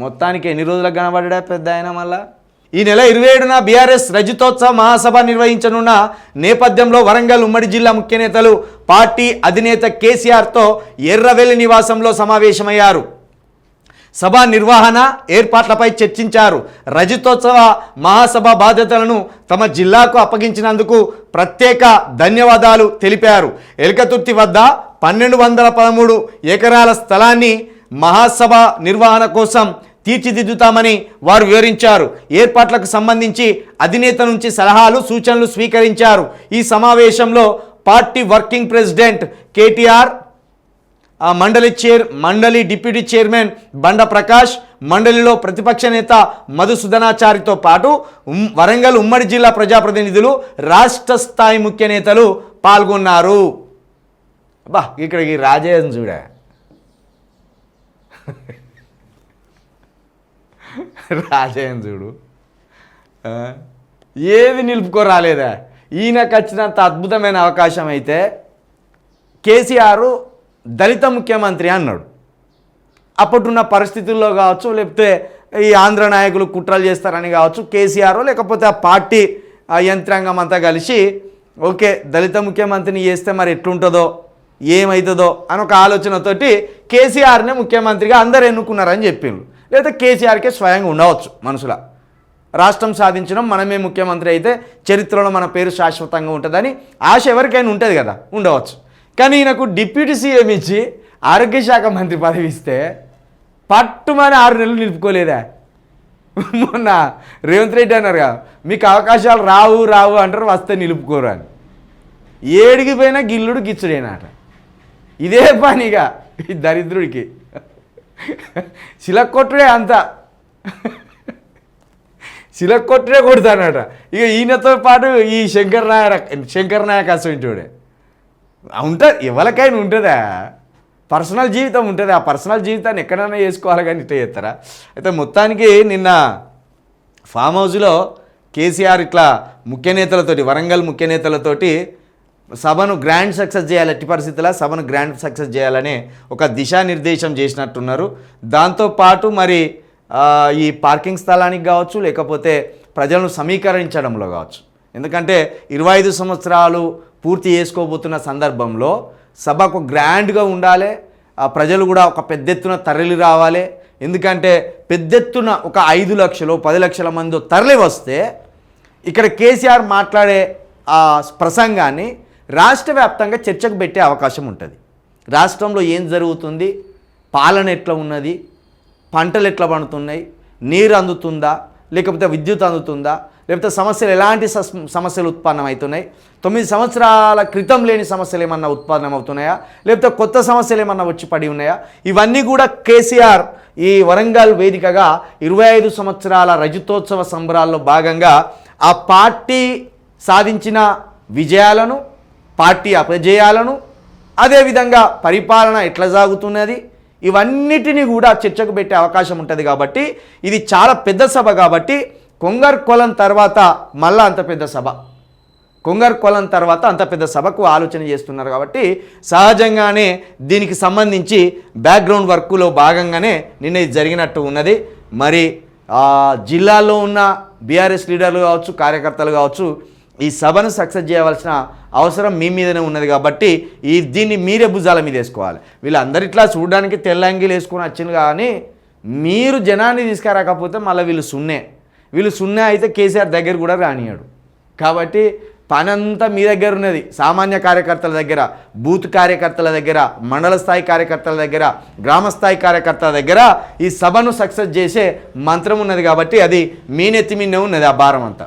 మొత్తానికి ఎన్ని రోజులకు కనబడ్డా పెద్ద ఆయన మళ్ళా? ఈ నెల ఇరవై ఏడున బీఆర్ఎస్ రజతోత్సవ మహాసభ నిర్వహించనున్న నేపథ్యంలో వరంగల్ ఉమ్మడి జిల్లా ముఖ్య నేతలు పార్టీ అధినేత కేసీఆర్తో ఎర్రవెల్లి నివాసంలో సమావేశమయ్యారు. సభ నిర్వహణ ఏర్పాట్లపై చర్చించారు. రజతోత్సవ మహాసభ బాధ్యతలను తమ జిల్లాకు అప్పగించినందుకు ప్రత్యేక ధన్యవాదాలు తెలిపారు. ఎలకతుర్తి వద్ద పన్నెండు వందల పదమూడు ఎకరాల స్థలాన్ని మహాసభ నిర్వహణ కోసం తీర్చిదిద్దుతామని వారు వివరించారు. ఏర్పాట్లకు సంబంధించి అధినేత నుంచి సలహాలు సూచనలు స్వీకరించారు. ఈ సమావేశంలో పార్టీ వర్కింగ్ ప్రెసిడెంట్ కేటీఆర్ మండలి చైర్ మండలి డిప్యూటీ చైర్మన్ బండ ప్రకాష్ మండలిలో ప్రతిపక్ష నేత మధుసూదనాచారితో పాటు వరంగల్ ఉమ్మడి జిల్లా ప్రజాప్రతినిధులు రాష్ట్ర స్థాయి ముఖ్య నేతలు పాల్గొన్నారు. బా ఇక్కడ ఈ రాజయ్యను చూడ చూడు ఆ, ఏది నిలుపుకోరాలేదా ఈయనకు వచ్చినంత అద్భుతమైన అవకాశం అయితే కేసీఆర్ దళిత ముఖ్యమంత్రి అన్నాడు. అప్పటిన్న పరిస్థితుల్లో కావచ్చు లేకపోతే ఈ ఆంధ్ర నాయకులు కుట్రలు చేస్తారని కావచ్చు కేసీఆర్ లేకపోతే ఆ పార్టీ ఆ యంత్రాంగం అంతా కలిసి ఓకే దళిత ముఖ్యమంత్రిని చేస్తే మరి ఎట్లుంటుందో ఏమవుతుందో అని ఒక ఆలోచనతోటి కేసీఆర్నే ముఖ్యమంత్రిగా అందరు ఎన్నుకున్నారని చెప్పిండ్రు. లేదా కేసీఆర్కే స్వయంగా ఉండవచ్చు మనసులో. రాష్ట్రం సాధించడం మనమే ముఖ్యమంత్రి అయితే చరిత్రలో మన పేరు శాశ్వతంగా ఉంటుందని ఆశ ఎవరికైనా ఉంటుంది కదా ఉండవచ్చు. కానీ ఈయనకు డిప్యూటీ సీఎం ఇచ్చి ఆరోగ్య శాఖ మంత్రి పదవి ఇస్తే పట్టుమని ఆరు నెలలు నిలుపుకోలేదా? మొన్న రేవంత్ రెడ్డి అన్నారు కదా మీకు అవకాశాలు రావు రావు అంటారు వస్తే నిలుపుకోరు అని. ఏడిగిపోయినా గిల్లుడు గిల్లుడు గిచ్చుడేనాట. ఇదే పనిగా ఈ దరిద్రుడికి. శిలకొట్టుడే అంతా. శిలకొట్టుడే కొడతానట. ఇక ఈయనతో పాటు ఈ శంకర్ నాయక్ శంకర్ నాయక్ అసంటోడే ఉంటుంది ఎవరికైనా ఉంటుందా? పర్సనల్ జీవితం ఉంటుంది. ఆ పర్సనల్ జీవితాన్ని ఎక్కడైనా చేసుకోవాలి కానీ ఇట్లా చేస్తారా? అయితే మొత్తానికి నిన్న ఫామ్ హౌస్లో కేసీఆర్ ఇట్లా ముఖ్య నేతలతోటి వరంగల్ ముఖ్య నేతలతోటి సభను గ్రాండ్ సక్సెస్ చేయాలి ఎట్టి పరిస్థితుల్లో సభను గ్రాండ్ సక్సెస్ చేయాలనే ఒక దిశానిర్దేశం చేసినట్టున్నారు. దాంతోపాటు మరి ఈ పార్కింగ్ స్థలానికి కావచ్చు లేకపోతే ప్రజలను సమీకరించడంలో కావచ్చు. ఎందుకంటే ఇరవై ఐదు సంవత్సరాలు పూర్తి చేసుకోబోతున్న సందర్భంలో సభకు గ్రాండ్గా ఉండాలి ఆ ప్రజలు కూడా ఒక పెద్ద ఎత్తున తరలి రావాలి. ఎందుకంటే పెద్ద ఎత్తున ఒక ఐదు లక్షలు పది లక్షల మంది తరలి వస్తే ఇక్కడ కేసీఆర్ మాట్లాడే ఆ ప్రసంగాన్ని రాష్ట్ర వ్యాప్తంగా చర్చకు పెట్టే అవకాశం ఉంటుంది. రాష్ట్రంలో ఏం జరుగుతుంది? పాలన ఎట్లా ఉన్నది? పంటలు ఎట్లా పండుతున్నాయి? నీరు అందుతుందా? లేకపోతే విద్యుత్ అందుతుందా? లేకపోతే సమస్యలు ఎలాంటి సమస్యలు ఉత్పన్నం అవుతున్నాయి తొమ్మిది సంవత్సరాల క్రితం లేని సమస్యలు ఏమన్నా ఉత్పన్నం అవుతున్నాయా లేకపోతే కొత్త సమస్యలు ఏమన్నా వచ్చి పడి ఉన్నాయా? ఇవన్నీ కూడా కేసీఆర్ ఈ వరంగల్ వేదికగా ఇరవై ఐదు సంవత్సరాల రజతోత్సవ సంబరాల్లో భాగంగా ఆ పార్టీ సాధించిన విజయాలను పార్టీ అపజయాలను అదేవిధంగా పరిపాలన ఎట్లా సాగుతున్నది ఇవన్నిటినీ కూడా చర్చకు పెట్టే అవకాశం ఉంటుంది కాబట్టి ఇది చాలా పెద్ద సభ కాబట్టి కొంగర్ కొలం తర్వాత మళ్ళా అంత పెద్ద సభ. కొంగర్ కొలం తర్వాత అంత పెద్ద సభకు ఆలోచన చేస్తున్నారు కాబట్టి సహజంగానే దీనికి సంబంధించి బ్యాక్గ్రౌండ్ వర్క్లో భాగంగానే నిన్న ఇది జరిగినట్టు ఉన్నది. మరి జిల్లాలో ఉన్న బీఆర్ఎస్ లీడర్లు కావచ్చు కార్యకర్తలు కావచ్చు ఈ సభను సక్సెస్ చేయవలసిన అవసరం మీ మీదనే ఉన్నది కాబట్టి ఈ దీన్ని మీరే భుజాల మీద వేసుకోవాలి. వీళ్ళందరిట్లా చూడడానికి తెల్లంగిలు వేసుకొని వచ్చింది కానీ మీరు జనాన్ని తీసుకురాకపోతే మళ్ళీ వీళ్ళు సున్నే. వీళ్ళు సున్నే అయితే కేసీఆర్ దగ్గర కూడా రానియాడు కాబట్టి పని అంతా మీ దగ్గర ఉన్నది. సామాన్య కార్యకర్తల దగ్గర బూత్ కార్యకర్తల దగ్గర మండల స్థాయి కార్యకర్తల దగ్గర గ్రామ స్థాయి కార్యకర్తల దగ్గర ఈ సభను సక్సెస్ చేసే మంత్రం ఉన్నది కాబట్టి అది మీ నెత్తి మీనే ఉన్నది ఆ భారం అంతా.